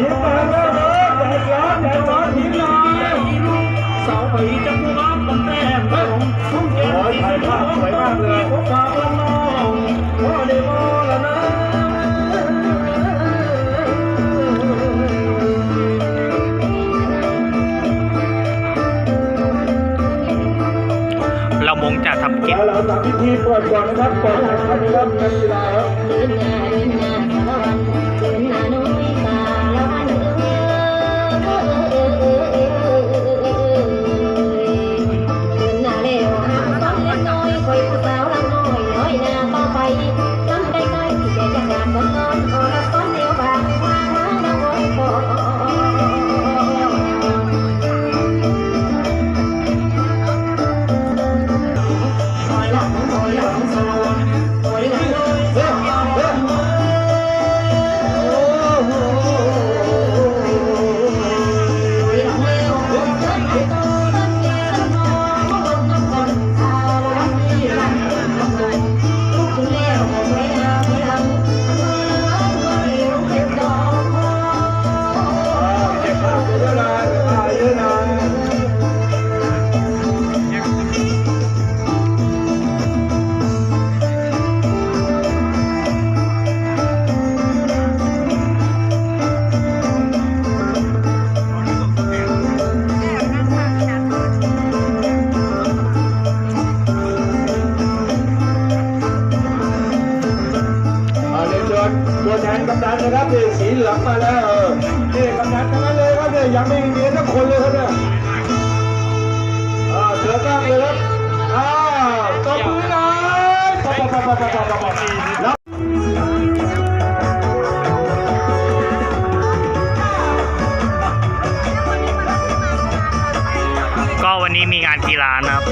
เรามงจะทำกิจเราทำพิธีเปิดก่อนนะครับก่อนแข่งนนะครับนักกีฬาครับ ปะปะปะปะปะปะปะแล้วก็วันนี้มีงานกีฬานะครับ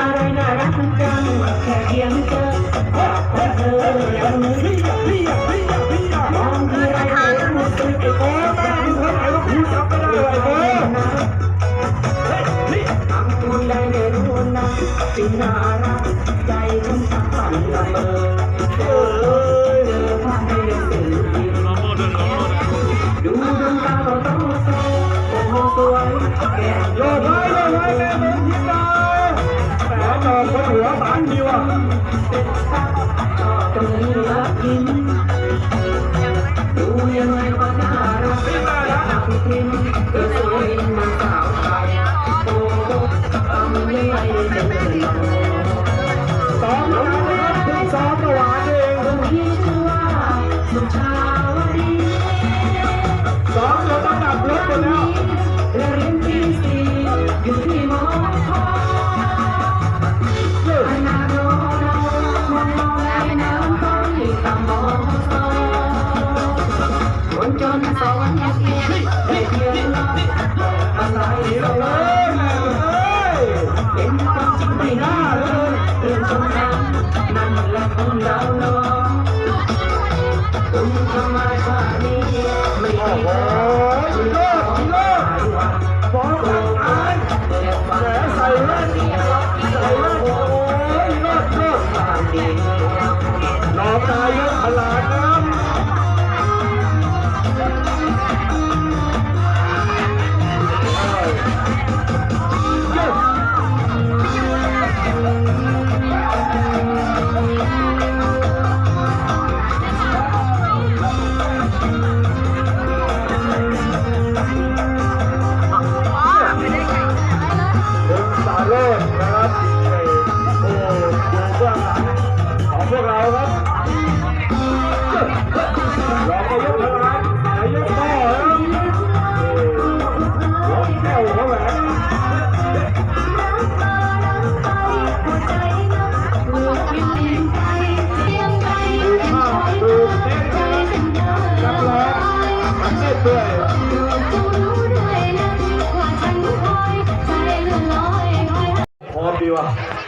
อะไรน่ารักจังแค่เพียงเจอเธอยังไม่ จึงน่ารักใจฉันสักสั่นละเมอเออเจอภาพในหนังสือพิมพ์ดูดวงดาวต้องโซโอ้โหสวยแก้มโยนไว้โยนไว้แม่เป็นทีมดาวแหมจอคนหัวบานดีว่ะเป็นสักชอตรงนี้รักยิ้มดูยังไงก็น่ารัการักพิพิมเธอ คนเราเนาะคุณทำมาชานี้ไม่ได้โหขอสุดยอดสุดยอดฟ้องหลักฐานแหมใส่แว่นใส่แว่นโอ้ยเลิศเลิศ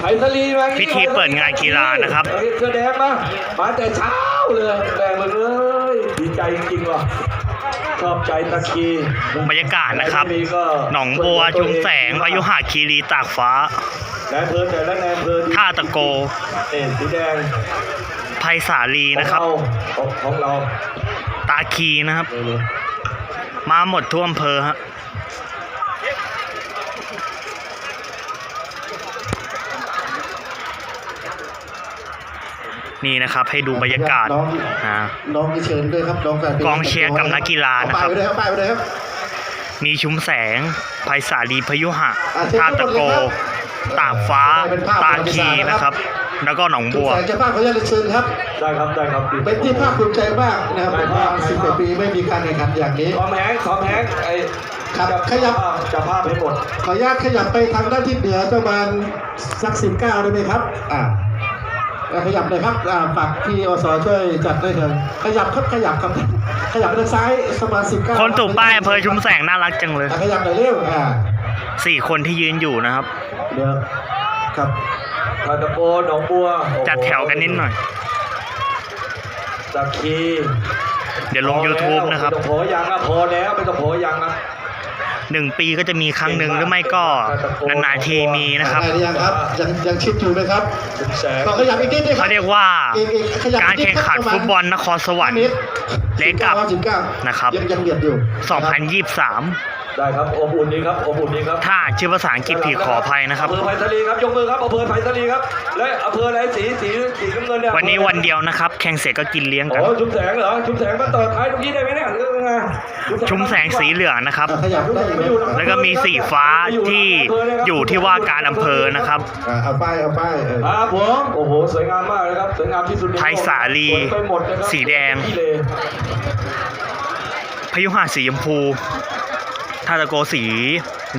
ไทยทลีมาพิธีเปิดงานกีฬานะครับเฮ้ยเสื้อแดงมามาแต่เช้าเลยแดงมาเลย ดีใจจริงๆว่ะชอบใจตะกี้บรรยากาศนะครับมีก็หนองบัวชุมแสงอายุหาคีรีตากฟ้านายอำเภอแต่ละนายอำเภอท่าตะโกเอ็นสีแดงภัยสาลีนะครับของเราของเรา ตาคีนะครับเออมาหมดทั่วอำเภอฮะ นี่นะครับให้ดูบรรยากาศน้องอ่าน้องเชิญด้วยครับน้องแฟนพลกองเชียร์กับนักกีฬานะครับไปไปเลยครับไปไปเลยครับมีชุมแสงภัยสาลีพยุหะอะเชิญท่าตะโกทุกคนเลยครับตากฟ้าเป็นภาพตาคีนะครับ แล้วก็หนองทุกบัวสายเจ้าภาพขออนุญาตเชิญครับได้ครับได้ครับเป็นที่ภาคภูมิใจมากนะครับเป็นประมาณสิบกว่าปีไม่มีการแข่งขันอย่างนี้ขอแหงขอแหงไอ้ครับจะขยับจะภาพให้หมดขออนุญาตขยับไปทางด้านทิศเหนือประมาณสักสิบเก้าได้ไหมครับอ่า อ่าขยับเลยครับอ่าฝากพี่อสช่วยจัดด้วยเถอะขยับครับขยับครับขยับไปทางซ้ายประมาณสิบเก้าคนถูกป้ายอำเภอชุมแสงน่ารักจังเลยขยับหน่อยเร็วอ่าสี่คนที่ยืนอยู่นะครับ เดี๋ยวครับทาตะโกหนองบัวโอ้โหจัดแถวกันนิดหน่อยตะคีเดี๋ยวลง YouTube นะครับ ไม่ต้องโผยังอะพอแล้วไม่ต้องโผยังอะ หนึ่งปีก็จะมีครั้งหนึ่งหรือไม่ก็นานๆทีมีนะครับได้หรือยังครับยังยังชิดอยู่ไหมครับชุมแสงขอขยับอีกนิดนึงคเขารับเรียกว่าอีกอีกขยับการอีนิดแข่งขันประมาณฟุตบอลนครสวรรค์ห้าตเล็กกับสิบเก้านะครับยังยังเบียดอยู่นะครับ2023 ได้ครับอบอุ่นดีครับอบอุ่นดีครับ ถ้าอ่านชื่อภาษาอังกฤษผิดขออภัยนะครับ อำเภอไผ่ทะเลครับยกมือครับอำเภอไผ่ทะเลครับ และอำเภออะไรสีสีสีน้ำเงินเนี่ยวันนี้วันเดียวนะครับ แข่งเสร็จก็กินเลี้ยงกันโอ้ชุมแสงเหรอชุมแสงมาต่อท้ายตรงนี้ได้ไหมเนี่ยหรือไงชุมแสงสีเหลืองนะครับอะขยับได้อีกไหมแล้วก็มีสีฟ้าที่อยู่ที่ว่าการอำเภอนะครับ อะเอาป้ายเอาป้ายเออครับผมโอ้โหสวยงามมากเลยครับสวยงามที่สุดในโลกไทยสาลีสวยไปหมดนะครับสีแดงขี้เลพยุหะสีชมพู ท่าตะโกสีด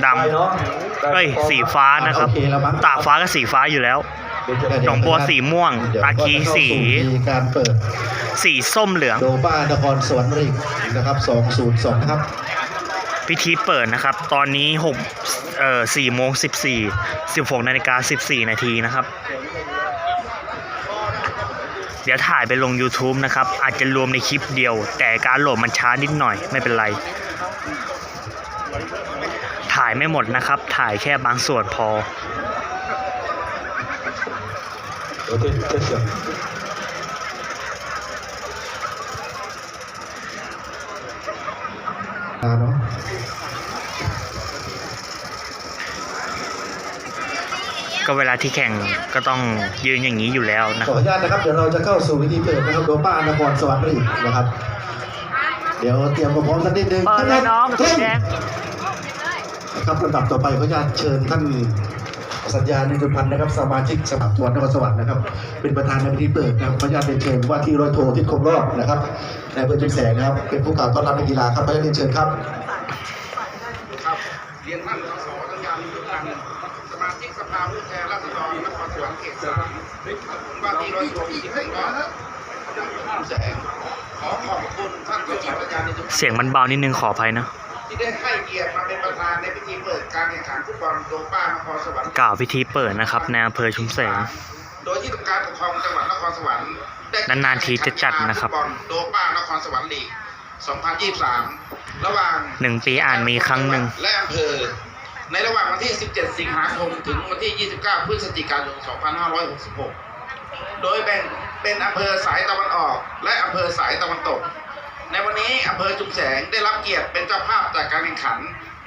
ได้เนาะำเอ้ยสีฟ้านะครับโอเคแล้วมั้งตากฟ้าก็สีฟ้าอยู่แล้วเดี๋ยวจะหนองบัวสีม่วงเดี๋ยวตาคีก็จะเข้สีมีการเปิดสีส้มเหลือง โดบ้านครสวรรค์ริงนะครับ202นะครับ พิธีเปิดนะครับ ตอนนี้6เอ่อ4โมง14 16นาฬิกา14 นาทีนะครับ เดี๋ยวถ่ายไปลง YouTube นะครับ อาจจะรวมในคลิปเดียว แต่การโหลดมันช้านิดหน่อยไม่เป็นไร ถ่ายไม่หมดนะครับ ถ่ายแค่บางส่วนพอเดี๋ยวจะจะเสียงอ่าเนาะก็เวลาที่แข่งก็ต้องยืนอย่างนี้อยู่แล้วนะขออนุญาตนะครับ เดี๋ยวเราจะเข้าสู่วิธีเปิดนะครับโดบ้านครสวรรค์ริงนะครับ เดี๋ยวเตรียมความพร้อมสักนิดนึงเปิดเลยน้องเริ่มแดง ครับลำดับต่อไปขออนุญาตเชิญท่านสัญญาณิตุพันธ์นะครับสมาชิกสภาจังหวัดนครสวรรค์นะครับ เป็นประธานในพิธีเปิดนะครับขออนุญาตเรียนเชิญว่าที่ร้อยโทที่คมรอบนะครับนอำเภอจุมแสงนะครับ เป็นผู้กล่าวต้อนรับนักกีฬาครับขออนุญาตเรียนเชิญครับครับเรียนท่านสสสัญญาณิยุพันธ์สมาชิกสภาผู้แทนราษฎรนครสวรรค์เขตสามว่าที่ร้อยโทอีกหนึ่งร้อยแสงขอขอบคุณท่านสสสัญญาณิยุพันธ์เสียงมันเบานิดนึงขออภัยนะที่ได้ให้เกียรติ ขันฟุตบอลโดป้านครสวรรค์กล่าวพิธีเปิดนะครับในอำเภอชุมแสง โดยที่องค์การปกครองจังหวัดนครสวรรค์ได้นานๆทีจะจัดนะครับฟุตบอลโดป้านครสวรรค์ลีก2023 ระหว่างหนึ่งปีอ่านมีครั้งหนึ่งและอำเภอในระหว่างวันที่ 17 สิงหาคม ถึงวันที่ 29 พฤศจิกายน 2566 โดยแบ่งเป็นอำเภอสายตะวันออก และอำเภอสายตะวันตก ในวันนี้อำเภอจุมแสงได้รับเกียรติเป็นเจ้าภาพจากการแข่งขัน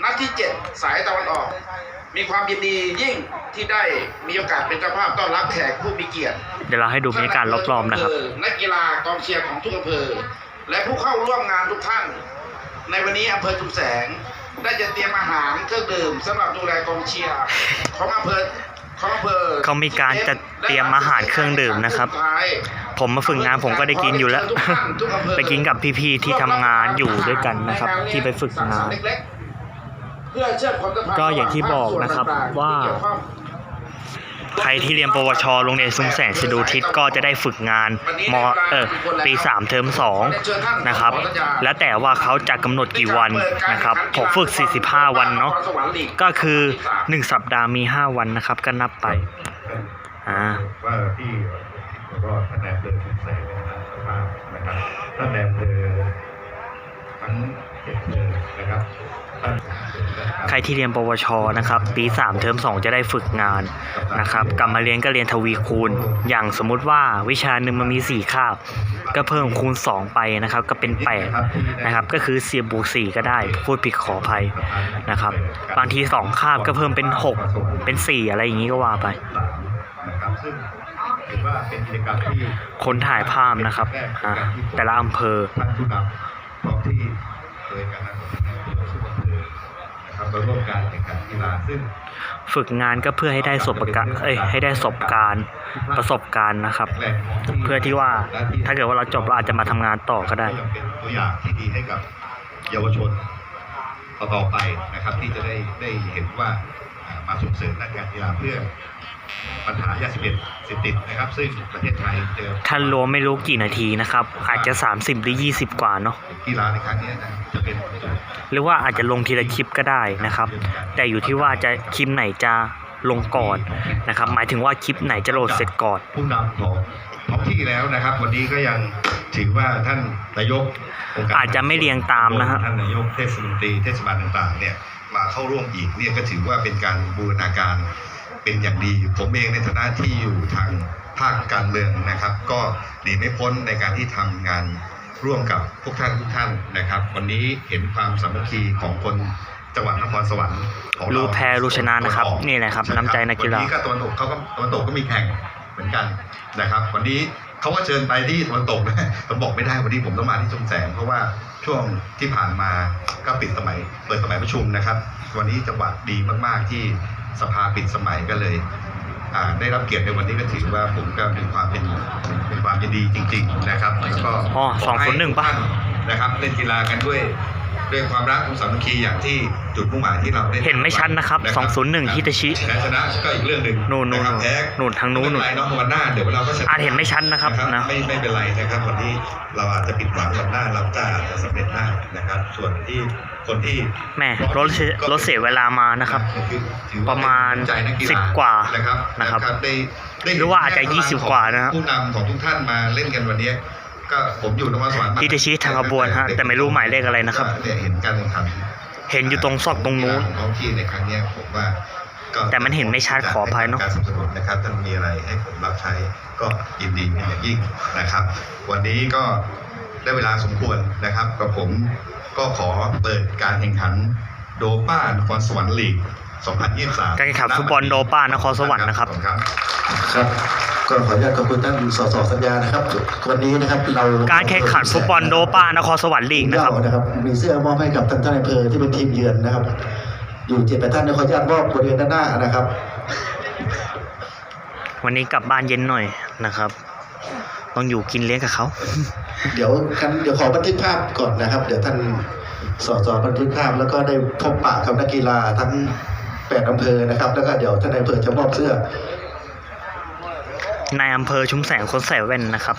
นัดที่ 7 สายตะวันออก มีความยินดียิ่งที่ได้มีโอกาสเป็นเจ้าภาพต้อนรับแขกผู้มีเกียรติเดี๋ยวเราให้ดูบรรยากาศรอบๆนะครับนักกีฬากองเชียร์ของทุกอำเภอ และผู้เข้าร่วมงานทุกท่าน ในวันนี้อำเภอจุมแสง ได้จะเตรียมอาหารเครื่องดื่มสำหรับดูแลกองเชียร์ของอำเภอของอำเภอเขามีการจัดเตรียมอาหารเครื่องดื่มนะครับ ผมมาฝึกงานผมก็ได้กินอยู่แล้ว ไปกินกับพี่ๆที่ทำงานอยู่ด้วยกันนะครับ ที่ไปฝึกงาน ก็อย่างที่บอกนะครับว่าใครที่เรียนปวช โรงเรียนซุ้มแสงสะดูทิศก็จะได้ฝึกงานมเออปี3เทอม2นะครับ แล้วแต่ว่าเขาจะกำหนดกี่วันนะครับ ผมฝึก 45 วันเนาะก็คือ 1 สัปดาห์มี 5 วันนะครับ ก็นับไปอ่าว่าที่แล้วก็ท่านนายอำเภอชุมแสงนะครับสภาพนะครับท่านนายอำเภอทั้งเจ็ดอำเภอนะครับ นะครับท่าน ใครที่เรียนปวชนะครับปี 3 เทอม2 จะได้ฝึกงานนะครับกลับมาเรียนก็เรียนทวีคูณ อย่างสมมุติว่าวิชาหนึ่งมันมี 4 คาบ ก็เพิ่มคูณ 2 ไปนะครับก็เป็น 8 นะครับ ก็คือ4บวก 4 ก็ได้ พูดผิดขออภัยนะครับบางที 2 คาบก็เพิ่มเป็น 6 เป็น 4 อะไรอย่างนี้ก็ว่าไปครับซึ่งเป็นกิจกรรที่คนถ่ายภาพนะครับแต่ละอำเภอ นะครับมาร่วมการแข่งขันกีฬาซึ่ง ฝึกงานก็เพื่อให้ได้ประสบการณ์เอ้ยให้ได้ประสบการณ์ประสบการณ์นะครับ แหล่งของเพื่อที่ว่าถ้าเกิดว่าเราจบเราอาจจะมาทำงานต่อก็ได้ยังเป็นตัวอย่างที่ดีให้กับเยาวชนต่อๆไปนะครับ ที่จะได้ได้เห็นว่าอ่ามาส่งเสริมด้านการกีฬาเพื่อปัญหายาเสพติดเสพ ติดนะครับ ซึ่งประเทศไทยเจอท่านรวมไม่รู้กี่นาทีนะครับ อาจจะ 30 หรือ 20 กว่าเนาะกีฬาในครั้งนี้นะจะเป็นหรือว่าอาจจะลงทีละคลิปก็ได้นะครับ แต่อยู่ที่ว่าจะคลิปไหนจะลงก่อนนะครับ หมายถึงว่าคลิปไหนจะโหลดเสร็จก่อน ผู้นำของท้องที่แล้วนะครับ วันนี้ก็ยังถือว่าท่านนายกงค์กรอาจจะไม่เรียงตามนะฮะ ท่านนายกเทศมนตรีเทศบาลต่างๆเนี่ยมาเข้าร่วมอีกเนี่ยก็ถือว่าเป็นการบูรณาการ เป็นอย่างดี ผมเองในฐานะที่อยู่ทางภาคการเมืองนะครับ ก็หนีไม่พ้นในการที่ทำงานร่วมกับพวกท่านทุกท่านนะครับ วันนี้เห็นความสามัคคีของคนจังหวัดนครสวรรค์ของเรารู้แพ้รู้ชนะนะครับ นี่แหละครับน้ำใจนักกีฬาวันนี้ก็ตะวันตกเขาก็ตะวันตกก็มีแข่งเหมือนกันนะครับ วันนี้เขาก็เชิญไปที่ตะวันตกนะผมบอกไม่ได้วันนี้ผมต้องมาที่ชุมแสง เพราะว่าช่วงที่ผ่านมาก็ปิดสมัยเปิดสมัยประชุมนะครับ วันนี้จังหวัดดีมาก ๆ ที่ สภาปิดสมัยก็เลยอ่าได้รับเกียรติในวันนี้ก็ถือว่าผมก็มีความเป็นเป็นความยินดีจริง ๆ นะครับแล้วก็อ๋อขให้201ปะทุกท่านนะครับเล่นกีฬากันด้วยด้วยความรักความสามัคคีอย่างที่จุดมุ่งหมายที่เราได้เห็นไม่ชัดนะครับ 201ฮิตาชิแพ้ชนะก็อีกเรื่องหนึ่งนู่นนู่นนะครับแพ้นู่นทางนู้นไม่เป็นไรเนาะวันหน้าเดี๋ยวเราก็ชนะอาจเห็นไม่ชัดนะครับนะไม่ไม่เป็นไรนะครับวันนี้เราอาจจะผิดหวังวันหน้าเราจะอาจจะสำเร็จได้นะครับ ส่วนที่ คนที่แหม่รถเสียรถเสียเวลามานะครับคือถือว่ประมาณใจนักกีฬ10กว่านะครับนะครับได้ได้เนหรือว่าอาจจะแรง20กว่านะครับผู้นำของทุกท่านมาเล่นกันวันนี้ก็ผมอยู่นครสวรรค์มาฮิตาชิทางขบวนฮะแต่ไม่รู้หมายเลขอะไรนะครับก็เนี่ยเห็นการแข่งขันเห็นอยู่ตรงซอกตรงนู้นของท้องที่ในครั้งเนี้ยผมว่าก็แต่มันเห็นไม่ชัดขออภัยเนอะการสนับสนุนนะครับท่านมีอะไรให้ผมรับใช้ก็ยินดีเป็นอย่างยิ่งนะครับ วันนี้ก็ได้เวลาสมควรนะครับกับผม ก็ขอเปิดการแข่งขันโดป้านครสวรรค์ลีก 2023การแข่งขันฟุตบอลโดป้านครสวรรค์นะครับขอณครับครับก็ขออนุญาตขอบคุณท่านสสสัญญานะครับวันนี้นะครับเราการแข่งขันฟุตบอลโดป้านครสวรรค์ลีกนะครับนะครับ มีเสื้อมอบให้กับท่านท่านอำเภอที่เป็นทีมเยือนนะครับ อยู่เจ็ดแปดท่านนะขออนุญาตมอบบริเวณด้านหน้านะครับ วันนี้กลับบ้านเย็นหน่อยนะครับ ต้องอยู่กินเลี้ยงกับเขา เดี๋ยวกันเดี๋ยวขอบันทึกภาพก่อนนะครับ เดี๋ยวท่านสสบันทึกภาพแล้วก็ได้พบปะกับนักกีฬาทั้งแปดอำเภอนะครับ แล้วก็เดี๋ยวท่านนายอำเภอจะมอบเสื้อนายอำเภอชุมแสงคนใส่แว่นนะครับ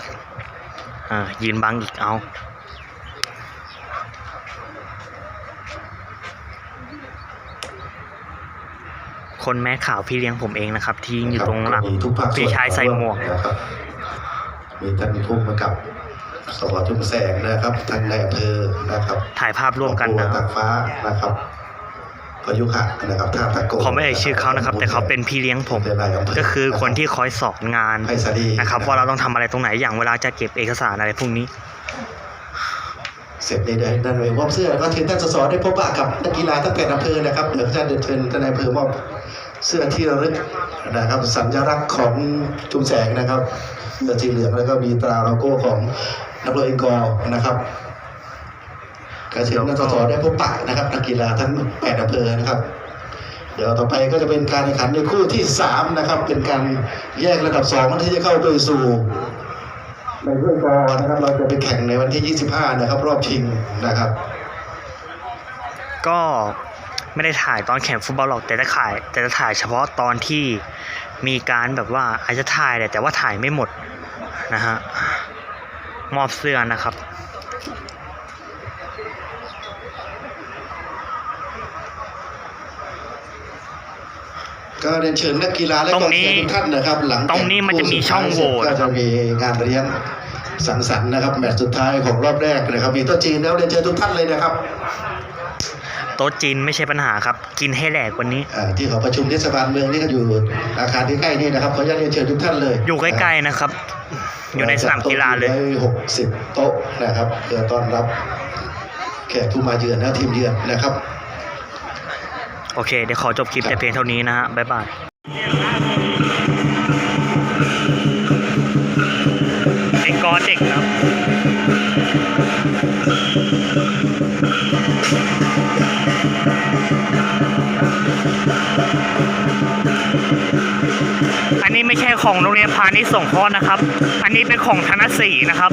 อ่ายืนบังอีกเอาคนแม่ข่าวพี่เลี้ยงผมเองนะครับ ที่ยืนอยู่ตรงหลังมีทุกภาคส่วนพี่ชายใส่หมวกนะครับ มีท่านผู้กำกับสวทุมแสงนะครับท่านนายอำเภอนะครับถ่ายภาพร่วมกันครอบนะครัวตากฟ้านะครับพยุหะนะครับท่าตะโกเขาไม่เอ่ยชื่อเขานะครับ แต่เขาเป็นพี่เลี้ยงผมเป็นนายอำเภก็คือคนที่คอยสอนงานไพศาลีนะครับว่าเราต้องทำอะไรตรงไหนอย่างเวลาจะเก็บเอกสารอะไรพวกนี้ เสร็จในเดือนนั้นเลยมอบเสื้อแล้วก็เชิญท่านสสได้พบปะกับนักกีฬาทั้งแปดอำเภอนะครับเดี๋ยวท่านเดินเชิญท่านนายอำเภอมอบ เสื้อที่ระลึกนะครับ สัญลักษณ์ของจุมแสงนะครับเสื้อสีเหลืองแล้วก็มีตราโลโก้ของนักเรียนอิงกอนะครับก็เชิญท่านสสได้พบปะนะครับนักกีฬาทั้งแปดอำเภอนะครับ เดี๋ยวต่อไปก็จะเป็นการแข่งขันในคู่ที่สามนะครับ เป็นการแยกระดับสองที่จะเข้าไปสู่ในเรื่องกอนะครับ เราจะไปแข่งในวันที่ 25 นะครับ รอบชิงนะครับ ก็ ไม่ได้ถ่ายตอนแข่งฟุตบอลหรอกแต่จะถ่ายแต่จะถ่ายเฉพาะตอนที่มีการแบบว่าอาจจะถ่ายแหละแต่ว่าถ่ายไม่หมดนะฮะมอบเสื้อนะครับ ก็เรียนเชิญนักกีฬาและตรงกองนี้เชียร์ทุกท่านนะครับ หลังตรงนี้มันจะมีช่องโหว่ก็จะมีงานเลี้ยงสังสรรค์นะครับแมตช์สุดท้ายของรอบแรกนะครับมีโต๊ะจีนแล้วเรียนเชิญทุกท่านเลยนะครับโต๊ะจีนไม่ใช่ปัญหาครับ กินให้แหลกวันนี้ อ่าที่หอประชุมเทศบาลเมืองนี่ก็อยู่อาคารใกล้ๆนี่นะครับขออนุญาตเรียนเชิญทุกท่านเลยอยู่ใกล้ๆนะครับ อยู่ในสนามกีฬาเลย หกสิบโต๊ะนะครับเพื่อต้อนรับแขกผู้มาเยือนและทีมเยือนนะครับ โอเค เดี๋ยวขอจบคลิปแต่เพียงเท่านี้นะฮะ บ๊ายบายเด็กกอเด็กครับ ของโรงเรียนพาณิชย์สงเคราะห์นะครับ อันนี้เป็นของธนศรีนะครับ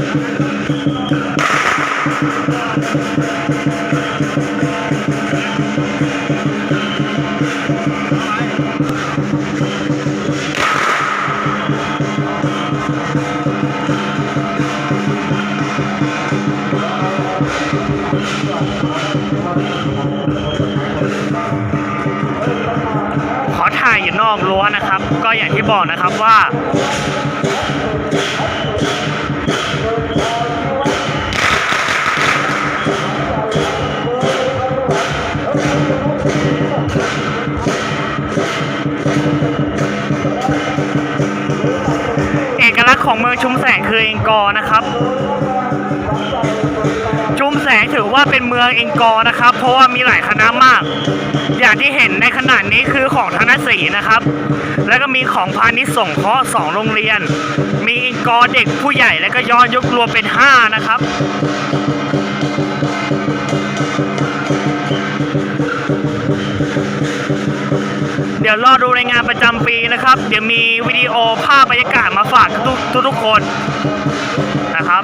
อย่างที่บอกนะครับว่าเอกลักษณ์ของเมืองชุมแสงคือเองกอนะครับ ชุมแสงถือว่าเป็นเมืองเองกอนะครับ เพราะว่ามีหลายคณะมาก อย่างที่เห็นในขนาดนี้คือของธนศรีนะครับ แล้วก็มีของพาณิชย์ส่งเคราะห์สองโรงเรียน มีเองกอเด็กผู้ใหญ่และก็ย้อนยุครวมเป็น 5 นะครับเดี๋ยวรอดูในงานประจำปีนะครับ เดี๋ยวมีวิดีโอภาพบรรยากาศมาฝากทุกทุกคนนะครับ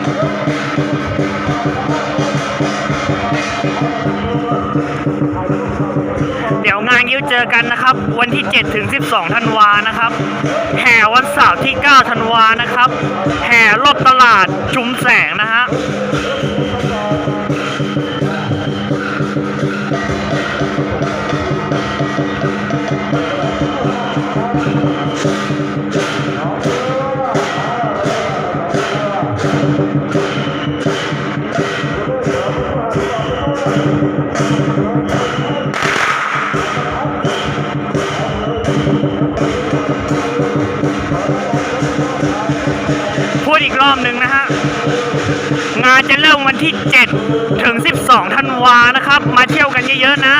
เจอกันนะครับ วันที่ 7 ถึง 12 ธันวานะครับ แห่วันเสาร์ที่ 9 ธันวานะครับ แห่รอบตลาดชุมแสงนะฮะ จะเริ่มวันที่ 7 ถึง 12 ธันวานะครับ มาเที่ยวกันเยอะๆนะ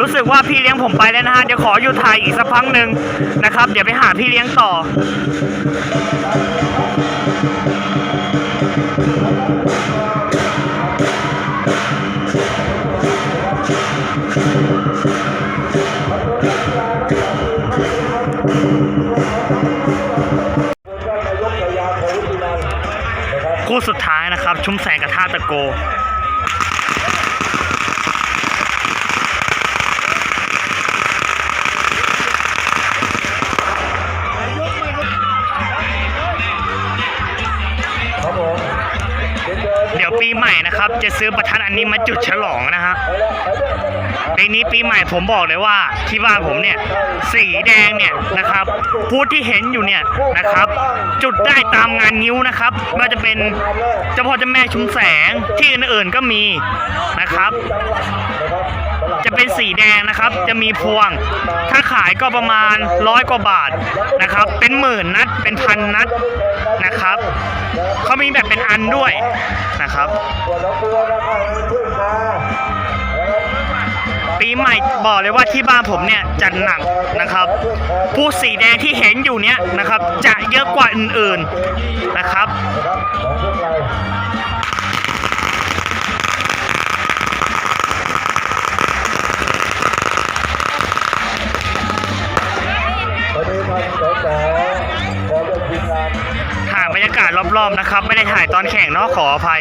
รู้สึกว่าพี่เลี้ยงผมไปแล้วนะฮะเดี๋ยวขออยู่ไทยอีกสักพักหนึ่งนะครับ เดี๋ยวไปหาพี่เลี้ยงต่อ สุดท้ายนะครับ ชุมแสงกับท่าตะโก ม่นะครับ จะซื้อประทัดอันนี้มาจุดฉลองนะฮะปีนี้ปีใหม่ผมบอกเลยว่าที่บ้านผมเนี่ยสีแดงเนี่ยนะครับพูดที่เห็นอยู่เนี่ยนะครับ จุดได้ตามงานนิ้วนะครับไม่ว่าจะเป็นเจ้าพ่อเจ้าแม่ชุมแสงที่อื่นๆก็มีนะครับ จะเป็นสีแดงนะครับ จะมีพวง ถ้าขายก็ประมาณร้อยกว่าบาทนะครับ เป็นหมื่นนัด เป็นพันนัดนะครับ เขามีแบบเป็นอันด้วยนะครับปีใหม่บอกเลยว่าที่บ้านผมเนี่ยจัดหนักนะครับ ผู้สีแดงที่เห็นอยู่เนี่ยนะครับ จะเยอะกว่าอื่นๆนะครับ รอบๆนะครับ ไม่ได้ถ่ายตอนแข่งเนาะขออภัย